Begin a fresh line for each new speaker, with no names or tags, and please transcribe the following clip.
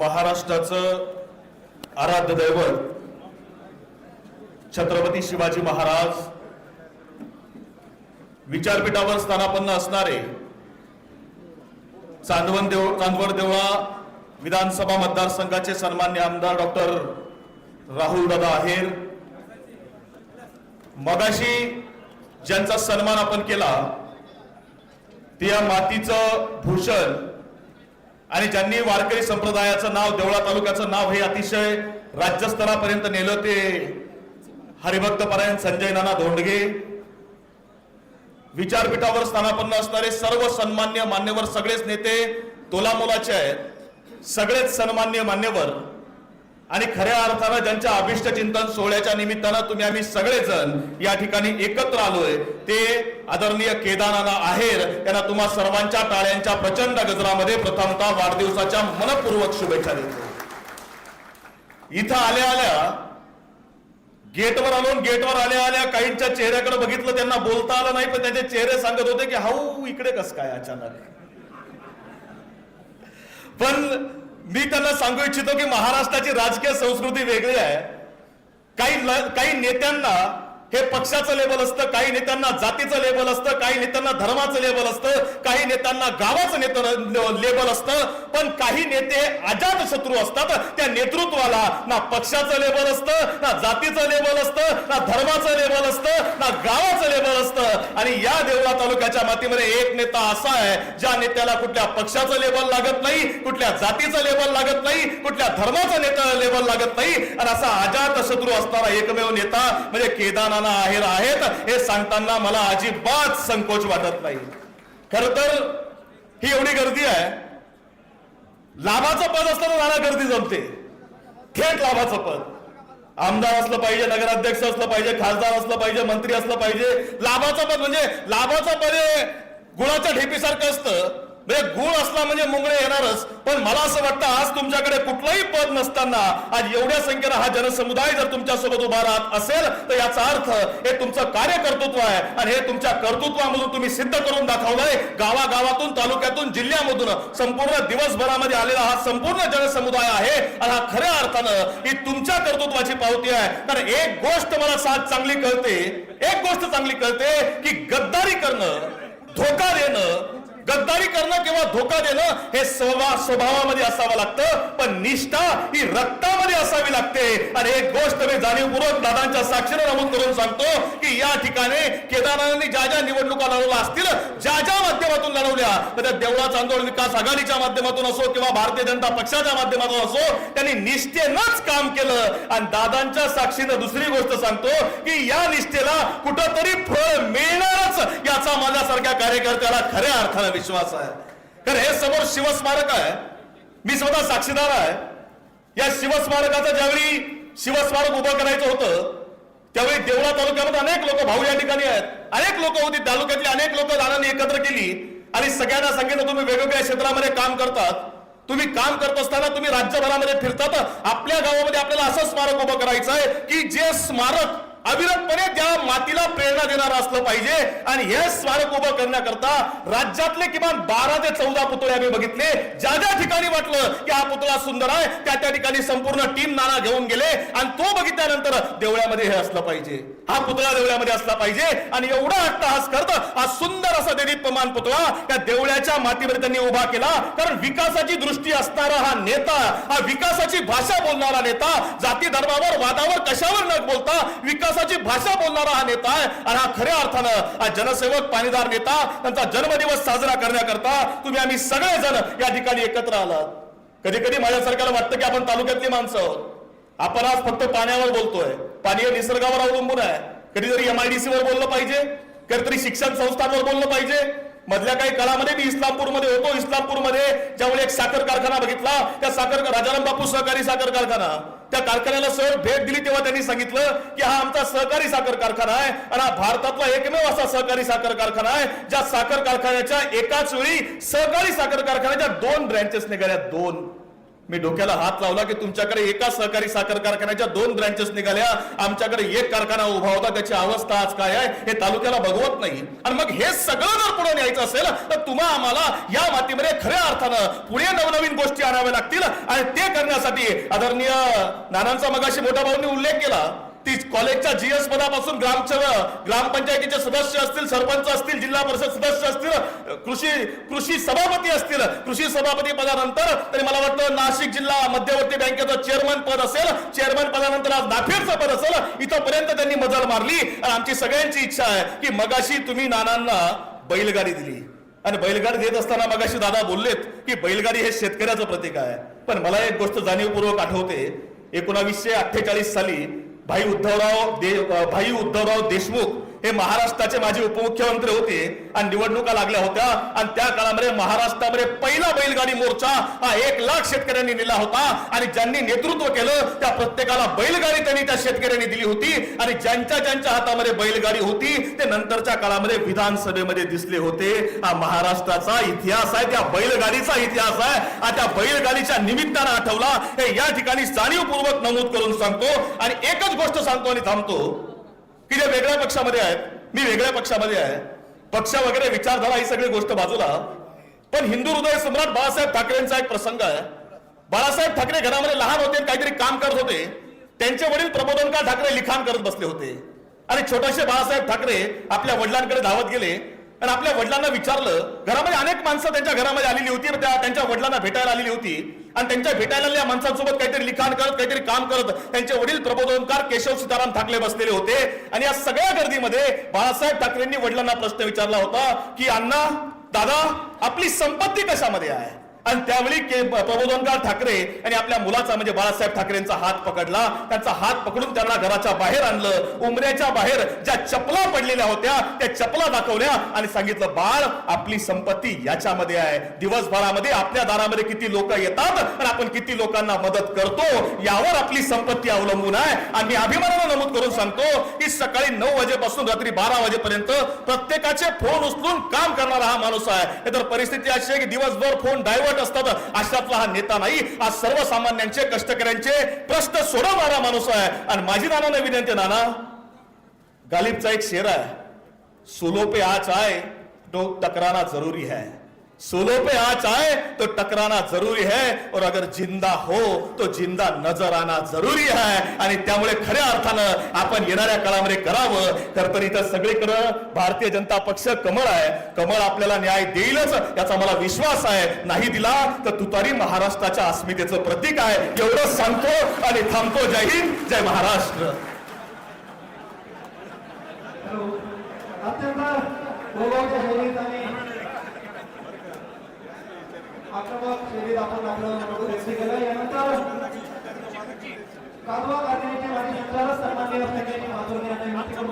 महाराष्ट्राचं आराध्य दैवत छत्रपती शिवाजी महाराज विचारपीठावर स्थानापन्न असणारे चांदवन देव चांदवड देवळा विधानसभा मतदारसंघाचे सन्मान्य आमदार डॉक्टर राहुल दादा आहेर. मगाशी ज्यांचा सन्मान आपण केला ते या मातीचं भूषण आणि ज्यांनी वारकरी संप्रदायाचं नाव देवळा तालुक्याचं नाव हे अतिशय राज्यस्तरापर्यंत नेलं ते हरिभक्त परायण संजय नाना धोंडगे. विचारपीठावर स्थानापन्न असणारे सर्व सन्मान्य मान्यवर सगळेच नेते तोलामोलाचे आहेत. सगळेच सन्मान्य मान्यवर आणि खऱ्या अर्थानं ज्यांच्या अभिष्ट चिंतन सोहळ्याच्या निमित्तानं तुम्ही आम्ही सगळेजण या ठिकाणी एकत्र आलोय ते आदरणीय केदारनाथ आहेर यांना तुम्हा सर्वांच्या टाळ्यांच्या प्रचंड गजरामध्ये प्रथमतः वाढदिवसाच्या मनपूर्वक शुभेच्छा देतो. इथं आल्या आल्या गेटवर आलो गेटवर आल्या आल्या काहींच्या चेहऱ्याकडे बघितलं त्यांना बोलता आलं नाही पण त्यांचे चेहरे सांगत होते की हाऊ इकडे कस काय अचानक? पण मी त्यांना सांगू इच्छितो की महाराष्ट्राची राजकीय संस्कृती वेगळी आहे. काही ल- काही नेत्यांना हे पक्षाचं लेबल असतं काही नेत्यांना जातीचं लेबल असतं काही नेत्यांना धर्माचं लेबल असतं काही नेत्यांना गावाचं नेत लेबल असतं पण काही नेते अजात शत्रू असतात त्या नेतृत्वाला ना पक्षाचं लेबल असतं ना जातीचं लेबल असतं ना धर्माचं लेबल असतं ना गावाचं लेबल असतं. आणि या देवळा तालुक्याच्या मातीमध्ये एक नेता असा आहे ज्या नेत्याला कुठल्या पक्षाचं लेबल लागत नाही कुठल्या जातीचं लेबल लागत नाही कुठल्या धर्माचं नेता लेबल लागत नाही. आणि असा अजात शत्रू असणारा एकमेव नेता म्हणजे केदारनाथ आहेर आहेत हे सांगताना मला अजिबात संकोच वाटत नाही. खर तर ही एवढी गर्दी आहे लाभाचं पद असलं तर नाना गर्दी जमते. थेट लाभाचं पद. आमदार असलं पाहिजे नगराध्यक्ष असलं पाहिजे खासदार असलं पाहिजे मंत्री असलं पाहिजे लाभाचं पद म्हणजे लाभाचं पद हे गुळाच्या ढेपीसारखं असतं. म्हणजे गुळ असला म्हणजे मुंगळे येणारच. पण मला असं वाटतं आज तुमच्याकडे कुठलंही पद नसताना आज एवढ्या संख्येनं हा जनसमुदाय जर तुमच्यासोबत उभा राहत असेल तर याचा अर्थ हे तुमचं कार्यकर्तृत्व आहे आणि हे तुमच्या कर्तृत्वामधून तुम्ही सिद्ध करून दाखवलंय. गावागावातून तालुक्यातून जिल्ह्यामधून. संपूर्ण दिवसभरामध्ये आलेला हा संपूर्ण जनसमुदाय आहे आणि हा खऱ्या अर्थानं ही तुमच्या कर्तृत्वाची पावती आहे. कारण एक गोष्ट मला साथ चांगली कळते एक गोष्ट चांगली कळते की गद्दारी करणं धोका देणं गद्दारी करणं किंवा धोका देणं हे स्वभाव स्वभावामध्ये असावं लागतं. पण निष्ठा ही रक्तामध्ये असावी लागते. आणि एक गोष्ट मी जाणीवपूर्वक दादांच्या साक्षीने नमूद करून सांगतो की या ठिकाणी केदारनाथांनी ज्या ज्या निवडणुका लढवल्या असतील ज्या ज्या माध्यमातून लढवल्या म्हणजे तर त्या देवळा चांदोड विकास आघाडीच्या माध्यमातून असो किंवा भारतीय जनता पक्षाच्या माध्यमातून असो त्यांनी निष्ठेनंच काम केलं. आणि दादांच्या साक्षीनं दुसरी गोष्ट सांगतो की या निष्ठेला कुठंतरी फळ मिळणारच याचा माझ्यासारख्या कार्यकर्त्याला खऱ्या अर्थानं विश्वास आहे. तर हे समोर शिवस्मारक आहे. मी स्वतः साक्षीदार आहे. या शिवस्मारकाचं ज्यावेळी शिवस्मारक उभं करायचं होतं त्यावेळी देवळा तालुक्यामध्ये अनेक लोक भाऊ या ठिकाणी आहेत. अनेक लोक होती. तालुक्यातली अनेक लोक दादांनी एकत्र केली. आणि सगळ्यांना सांगितलं तुम्ही वेगवेगळ्या क्षेत्रामध्ये काम करतात. तुम्ही काम करत असताना तुम्ही राज्यभरामध्ये फिरतात. आपल्या गावामध्ये आपल्याला असं स्मारक उभं करायचं आहे की जे स्मारक अविरतपणे त्या मातीला प्रेरणा देणार असलं पाहिजे. आणि हे स्मारक उभं करण्याकरता राज्यातले किमान बारा ते चौदा पुतळे आम्ही बघितले. ज्या ज्या ठिकाणी वाटलं की हा पुतळा सुंदर आहे त्या त्या ठिकाणी संपूर्ण टीम नाना घेऊन गेले. आणि तो बघितल्यानंतर देवळ्यामध्ये हे असलं पाहिजे. हा पुतळा देवळ्यामध्ये असला पाहिजे. आणि एवढा अट्टहास करत हा सुंदर असा देदीप्यमान पुतळा त्या देवळ्याच्या मातीवर त्यांनी उभा केला. कारण विकासाची दृष्टी असणारा हा नेता हा विकासाची भाषा बोलणारा नेता जाती धर्मावर वादावर कशावर न बोलता विकास विकासाची भाषा बोलणारा हा नेता आहे. आणि हा खऱ्या अर्थानं हा जनसेवक पाणीदार नेता त्यांचा जन्मदिवस साजरा करण्याकरता तुम्ही आम्ही सगळेजण या ठिकाणी एकत्र आलात. कधी कधी माझ्यासारख्याला वाटतं की आपण तालुक्यातली माणसं आहोत. आपण आज फक्त पाण्यावर बोलतोय. पाणी हे निसर्गावर अवलंबून आहे. कधीतरी एमआयडीसी वर बोललं पाहिजे. कधीतरी शिक्षण संस्थांवर बोललं पाहिजे. मधल्या काही काळामध्ये मी इस्लामपूरमध्ये होतो. इस्लामपूरमध्ये ज्यावेळी एक साखर कारखाना बघितला त्या साखर राजाराम बापू सहकारी साखर कारखाना. त्या कारखान्याला सर भेट दिली तेव्हा त्यांनी सांगितलं की हा आमचा सहकारी साखर कारखाना आहे आणि हा भारतातला एकमेव असा सहकारी साखर कारखाना आहे ज्या साखर कारखान्याच्या एकाच वेळी सहकारी साखर कारखान्याच्या दोन ब्रँचेस निघाल्या दोन. मी डोक्याला हात लावला की तुमच्याकडे एका सहकारी साखर कारखान्याच्या दोन ब्रँचेस निघाल्या. आमच्याकडे एक कारखाना उभा होता त्याची अवस्था आज काय आहे हे तालुक्याला बघवत नाही. आणि मग हे सगळं जर पुढे न्यायचं असेल तर तुम्हा आम्हाला या मातीमध्ये खऱ्या अर्थानं पुढे नवनवीन गोष्टी आणाव्या लागतील. आणि ते करण्यासाठी आदरणीय नानांचा मगाशी मोठ्या भाऊंनी उल्लेख केला. ती कॉलेजच्या जीएस पदापासून ग्रामसेवक ग्रामपंचायतीचे सदस्य असतील सरपंच असतील जिल्हा परिषद सदस्य असतील कृषी कृषी सभापती असतील. कृषी सभापती पदानंतर तरी मला वाटतं नाशिक जिल्हा मध्यवर्ती बँकेचं चेअरमन पद असेल. चेअरमन पदानंतर आज नाफेडचं पद असेल. इथंपर्यंत त्यांनी मजल मारली. आणि आमची सगळ्यांची इच्छा आहे की मगाशी तुम्ही नानांना बैलगाडी दिली. आणि बैलगाडी देत असताना मगाशी दादा बोललेत की बैलगाडी हे शेतकऱ्याचं प्रतीक आहे. पण मला एक गोष्ट जाणीवपूर्वक आठवते. एकोणावीसशे अठ्ठेचाळीस साली भाई उद्धवराव दे भाई उद्धवराव देशमुख हे महाराष्ट्राचे माजी उपमुख्यमंत्री होते आणि निवडणुका लागल्या होत्या. आणि त्या काळामध्ये महाराष्ट्रामध्ये पहिला बैलगाडी मोर्चा हा एक लाख शेतकऱ्यांनी नेला होता. आणि ज्यांनी नेतृत्व केलं त्या प्रत्येकाला बैलगाडी त्यांनी त्या शेतकऱ्यांनी दिली होती. आणि ज्यांच्या ज्यांच्या हातामध्ये बैलगाडी होती ते नंतरच्या काळामध्ये विधानसभेमध्ये दिसले होते. हा महाराष्ट्राचा इतिहास आहे त्या बैलगाडीचा इतिहास आहे. आणि त्या बैलगाडीच्या निमित्तानं आठवला. हे या ठिकाणी जाणीवपूर्वक नमूद करून सांगतो. आणि एकच गोष्ट सांगतो आणि थांबतो. की जे वेगळ्या पक्षामध्ये आहेत मी वेगळ्या पक्षामध्ये आहे. पक्ष वगैरे विचारधारा ही सगळी गोष्ट बाजूला. पण हिंदू हृदय सम्राट बाळासाहेब ठाकरेंचा एक प्रसंग आहे. बाळासाहेब ठाकरे घरामध्ये लहान होते आणि काहीतरी काम करत होते. त्यांचे वडील प्रबोधनकार ठाकरे लिखाण करत बसले होते. आणि छोटेसे बाळासाहेब ठाकरे आपल्या वडिलांकडे धावत गेले. आणि आपल्या वडिलांना विचारलं घरामध्ये अनेक माणसं त्यांच्या घरामध्ये आलेली होती आणि त्या त्यांच्या वडिलांना भेटायला आलेली होती. आणि त्यांच्या भेटायला आलेल्या माणसांसोबत काहीतरी लिखाण करत काहीतरी काम करत त्यांचे वडील प्रबोधनकार केशव सीताराम ठाकरे बसलेले होते. आणि या सगळ्या गर्दीमध्ये बाळासाहेब ठाकरेंनी वडिलांना प्रश्न विचारला होता की अण्णा दादा आपली संपत्ती कशामध्ये आहे? आणि त्यावेळी के- प्रबोधनकार ठाकरे आणि आपल्या मुलाचा म्हणजे बाळासाहेब ठाकरेंचा हात पकडला. त्यांचा हात पकडून त्यांना घराच्या बाहेर आणलं. उमऱ्याच्या बाहेर ज्या चपला पडलेल्या होत्या त्या चपला दाखवल्या आणि सांगितलं बाळ आपली संपत्ती याच्यामध्ये आहे. दिवसभरामध्ये आपल्या दारामध्ये किती लोक येतात आणि आपण किती लोकांना मदत करतो यावर आपली संपत्ती अवलंबून आहे. आणि मी अभिमानानं नमूद करून सांगतो की सकाळी नऊ वाजेपासून रात्री बारा वाजेपर्यंत प्रत्येकाचे फोन उचलून काम करणारा हा माणूस आहे. तर परिस्थिती अशी आहे की दिवसभर फोन डायव्हर डायव्हर्ट असतात. अशातला हा नेता नाही. आज सर्वसामान्यांचे कष्टकऱ्यांचे प्रश्न सोडवणारा माणूस आहे. आणि माझी नाना विनंती नाना गालिबचा एक शेर आहे. सोलोपे आज आ तो टकराना जरूरी है सोलो पे आ चाय तो टकराना जरूरी है और अगर जिंदा हो तो जिंदा नजर आना जरुरी है. आणि त्यामुळे खऱ्या अर्थानं आपण येणाऱ्या काळामध्ये करावं. तर तर इथं सगळीकडं भारतीय जनता पक्ष कमळ आहे. कमळ आपल्याला न्याय देईलच याचा मला विश्वास आहे. नाही दिला तर तुतारी महाराष्ट्राच्या अस्मितेचं प्रतीक आहे. एवढं सांगतो आणि थांबतो. जय हिंद जय महाराष्ट्र.
अत्यंत आक्रमक शैलीत आपण आपलं मनोगत व्यक्त केलं. यानंतर कालवा काढण्याची माझी संचालक सन्मान्य असल्याचे माधुरी यांना विनंती करून